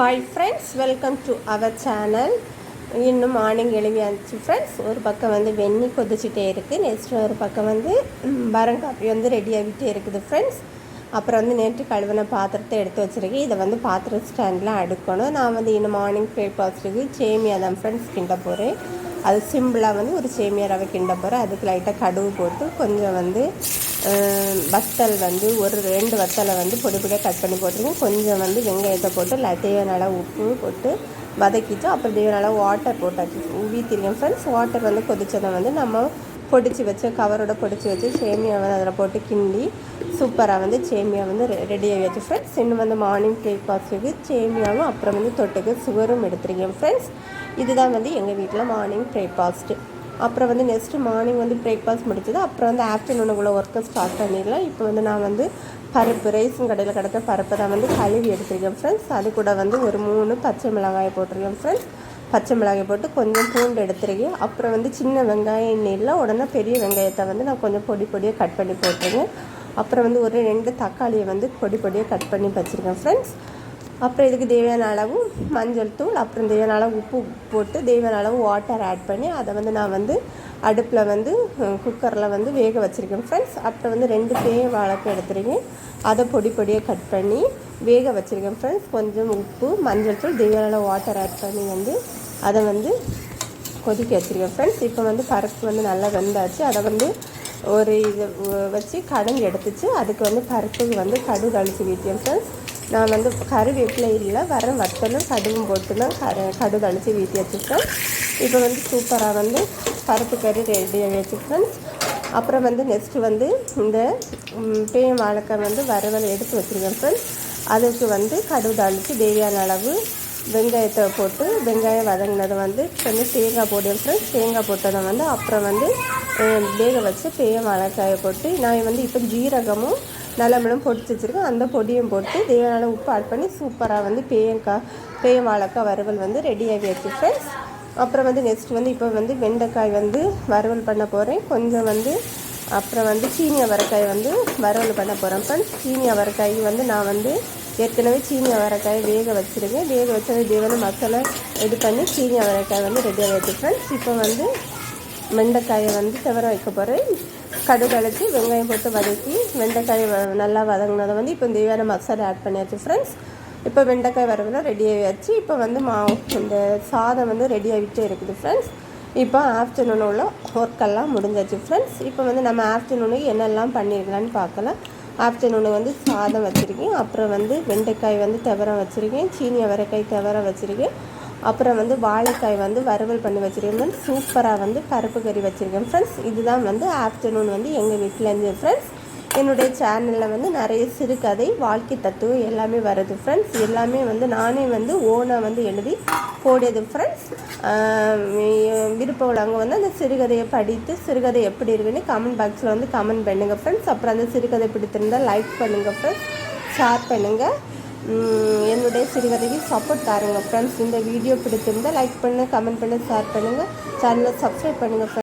Hi friends welcome to our channel இன்னும் morning எழுதியாச்சு friends ஒரு பக்கம் வந்து வெண்ணி கொதிச்சுட்டே இருக்குது நெக்ஸ்ட் ஒரு பக்கம் வந்து வரங்காப்பி வந்து ரெடி ஆகிட்டே இருக்குது ஃப்ரெண்ட்ஸ் அப்புறம் வந்து நேற்று கழுவின பாத்திரத்தை எடுத்து வச்சுருக்கேன். இதை வந்து பாத்திர ஸ்டாண்டில் அடுக்கணும். நான் வந்து இன்னும் மார்னிங் பிரேக்ஃபாஸ்ட்டுக்கு சேமியா தான் ஃப்ரெண்ட்ஸ் கிண்ட போகிறேன் அது சிம்பிளாக வந்து ஒரு சேமியா ரவை கிண்ட போகிறேன் அதுக்கு லைட்டாக கடுகு போட்டு கொஞ்சம் வந்து வத்தல் வந்து ஒரு ரெண்டு வத்தலை வந்து பொடி பொடியாக கட் பண்ணி போட்டிருக்கேன். கொஞ்சம் வந்து வெங்காயத்தை போட்டு தேவையான அளவு உப்பு போட்டு வதக்கிட்டு அப்புறம் தேவையான அளவு வாட்டர் போட்டாச்சு. ஊற்றிருக்கேன் ஃப்ரெண்ட்ஸ் வாட்டர் வந்து கொதிச்சதை வந்து நம்ம பொடிச்சு வச்சு கவரோட பொடிச்சு வச்சு சேமியா வந்து அதில் போட்டு கிண்டி சூப்பராக வந்து சேமியா வந்து ரெடி ஆகியாச்சு ஃப்ரெண்ட்ஸ் இன்னும் வந்து மார்னிங் பிரேக்ஃபாஸ்ட்டுக்கு சேமியாவும் அப்புறம் வந்து தொட்டுக்கு சுகரும் எடுத்துருக்கேன் ஃப்ரெண்ட்ஸ் இதுதான் வந்து எங்கள் வீட்டில் மார்னிங் பிரேக்ஃபாஸ்ட்டு அப்புறம் வந்து நெக்ஸ்ட்டு மார்னிங் வந்து பிரேக்ஃபாஸ்ட் முடிச்சது அப்புறம் வந்து ஆஃப்டர்நூனுக்குள்ளே ஒர்க்கை ஸ்டார்ட் பண்ணிடலாம். இப்போ வந்து நான் வந்து பருப்பு ரைஸும் கடையில் கிடக்க பருப்பை தான் வந்து கழுவி எடுத்துருக்கேன் ஃப்ரெண்ட்ஸ் அது கூட வந்து ஒரு மூணு பச்சை மிளகாயை போட்டிருக்கேன் ஃப்ரெண்ட்ஸ் பச்சை மிளகாய் போட்டு கொஞ்சம் பூண்டு எடுத்துருக்கேன் அப்புறம் வந்து சின்ன வெங்காயம் இல்லை உடனே பெரிய வெங்காயத்தை வந்து நான் கொஞ்சம் பொடி பொடியாக கட் பண்ணி போட்டிருக்கேன் அப்புறம் வந்து ஒரு ரெண்டு தக்காளியை வந்து பொடி பொடியாக கட் பண்ணி வச்சுருக்கேன் ஃப்ரெண்ட்ஸ் அப்புறம் இதுக்கு தேவையான அளவு மஞ்சள் தூள் அப்புறம் தேவையான அளவு உப்பு போட்டு தேவையான அளவு வாட்டர் ஆட் பண்ணி அதை வந்து நான் வந்து அடுப்பில் வந்து குக்கரில் வந்து வேக வச்சுருக்கேன் ஃப்ரெண்ட்ஸ் அப்புறம் வந்து ரெண்டு பேய வழக்கு எடுத்துருக்கேன் அதை பொடி பொடியாக கட் பண்ணி வேக வச்சுருக்கேன் ஃப்ரெண்ட்ஸ் கொஞ்சம் உப்பு மஞ்சள் தூள் தேவையான அளவு வாட்டர் ஆட் பண்ணி வந்து அதை வந்து கொதிக்க வச்சுருக்கேன். ஃப்ரெண்ட்ஸ் இப்போ வந்து பருப்பு வந்து நல்லா வெந்தாச்சு. அதை வந்து ஒரு இது வச்சு கடைஞ்சி எடுத்துச்சு. அதுக்கு வந்து பருப்புக்கு வந்து கடுகு அழிச்சு வீட்டேன் ஃப்ரெண்ட்ஸ் நான் வந்து கருவேப்பிலை இல்லை வர வத்தலும் கடுகும் போட்டு தான் கரு கடுகு அழிச்சு வீட்டி வச்சுருக்கேன் இப்போ வந்து சூப்பராக வந்து பருப்பு கறி ரெடியாக வச்சுருக்கேன் அப்புறம் வந்து நெக்ஸ்ட்டு வந்து இந்த பேயம் வாழைக்காய் வந்து வரவல் எடுத்து வச்சுருக்கேன் ஃப்ரெண்ட்ஸ் அதுக்கு வந்து கடுகு அழிச்சு தேவையான அளவு வெங்காயத்தை போட்டு வெங்காயம் வதங்கினதை வந்து கொஞ்சம் தேங்காய் போடுவேன் ஃப்ரெண்ட்ஸ் தேங்காய் போட்டதை வந்து அப்புறம் வந்து வேக வச்சு பெரிய மிளகாயை போட்டு நான் வந்து இப்போ ஜீரகமும் நிலமெல்லாம் பொடிச்சு வச்சுருக்கேன். அந்த பொடியும் போட்டு தேவையான உப்பு ஆட் பண்ணி சூப்பராக வந்து பேயங்காய் பேய வாழைக்காய் வறுவல் வந்து ரெடி ஆகியாச்சு ஃப்ரெண்ட்ஸ் அப்புறம் வந்து நெக்ஸ்ட் வந்து இப்போ வந்து வெண்டைக்காய் வந்து வறுவல் பண்ண போகிறேன் கொஞ்சம் வந்து அப்புறம் வந்து சீனி அவரைக்காய் வந்து வறுவல் பண்ண போகிறேன் ஃப்ரெண்ட்ஸ் சீனி அவரைக்காய் வந்து நான் வந்து ஏற்கனவே சீனி அவரைக்காய் வேக வச்சுருங்க வேக வச்சது தேவையான மசாலா இது பண்ணி சீனி அவரைக்காய் வந்து ரெடியாக வச்சு ஃப்ரெண்ட்ஸ் இப்போ வந்து வெண்டைக்காயை வந்து தவிர வைக்க போகிறேன் கடுகு அழைச்சி வெங்காயம் போட்டு வதக்கி வெண்டைக்காய் நல்லா வதங்கினதை வந்து இப்போ தேவையான மசாலா ஆட் பண்ணியாச்சு ஃப்ரெண்ட்ஸ் இப்போ வெண்டைக்காய் வரவெல்லாம் ரெடி ஆகியாச்சு இப்போ வந்து மா இந்த சாதம் வந்து ரெடி ஆகிட்டே இருக்குது ஃப்ரெண்ட்ஸ் இப்போ ஆஃப்டர்நூன் உள்ள ஒர்க்கெல்லாம் முடிஞ்சாச்சு ஃப்ரெண்ட்ஸ் இப்போ வந்து நம்ம ஆஃப்டர்நூனுக்கு என்னெல்லாம் பண்ணியிருக்கலான்னு பார்க்கலாம். ஆஃப்டர்நூனு வந்து சாதம் வச்சுருக்கேன். அப்புறம் வந்து வெண்டைக்காய் வந்து தவரம் வச்சுருக்கேன். சீனி அவரைக்காய் தவரம் வச்சுருக்கேன். அப்புறம் வந்து வாழைக்காய் வந்து வறுவல் பண்ணி வச்சுருக்கேன். சூப்பராக வந்து பருப்பு கறி வச்சுருக்கேன். ஃப்ரெண்ட்ஸ் இதுதான் வந்து ஆஃப்டர்நூன் வந்து எங்கள் வீட்டிலேருந்து ஃப்ரெண்ட்ஸ் என்னுடைய சேனலில் வந்து நிறைய சிறுகதை வாழ்க்கை தத்துவம் எல்லாமே வருது ஃப்ரெண்ட்ஸ் எல்லாமே வந்து நானே வந்து ஓனாக வந்து எழுதி போடியது ஃப்ரெண்ட்ஸ் விருப்பம் உள்ளவங்க வந்து அந்த சிறுகதையை படித்து சிறுகதை எப்படி இருக்குன்னு கமெண்ட் பாக்ஸில் வந்து கமெண்ட் பண்ணுங்கள் ஃப்ரெண்ட்ஸ் அப்புறம் அந்த சிறுகதை பிடித்திருந்தால் லைக் பண்ணுங்கள் ஃப்ரெண்ட்ஸ் ஷேர் பண்ணுங்கள் என்னுடைய சிறுகதைக்கு சப்போர்ட் தாருங்க ஃப்ரெண்ட்ஸ் இந்த வீடியோ பிடித்திருந்தால் லைக் பண்ணுங்கள் கமெண்ட் பண்ணி ஷேர் பண்ணுங்கள் சேனலை சப்ஸ்கிரைப் பண்ணுங்கள் ஃப்ரெண்ட்ஸ்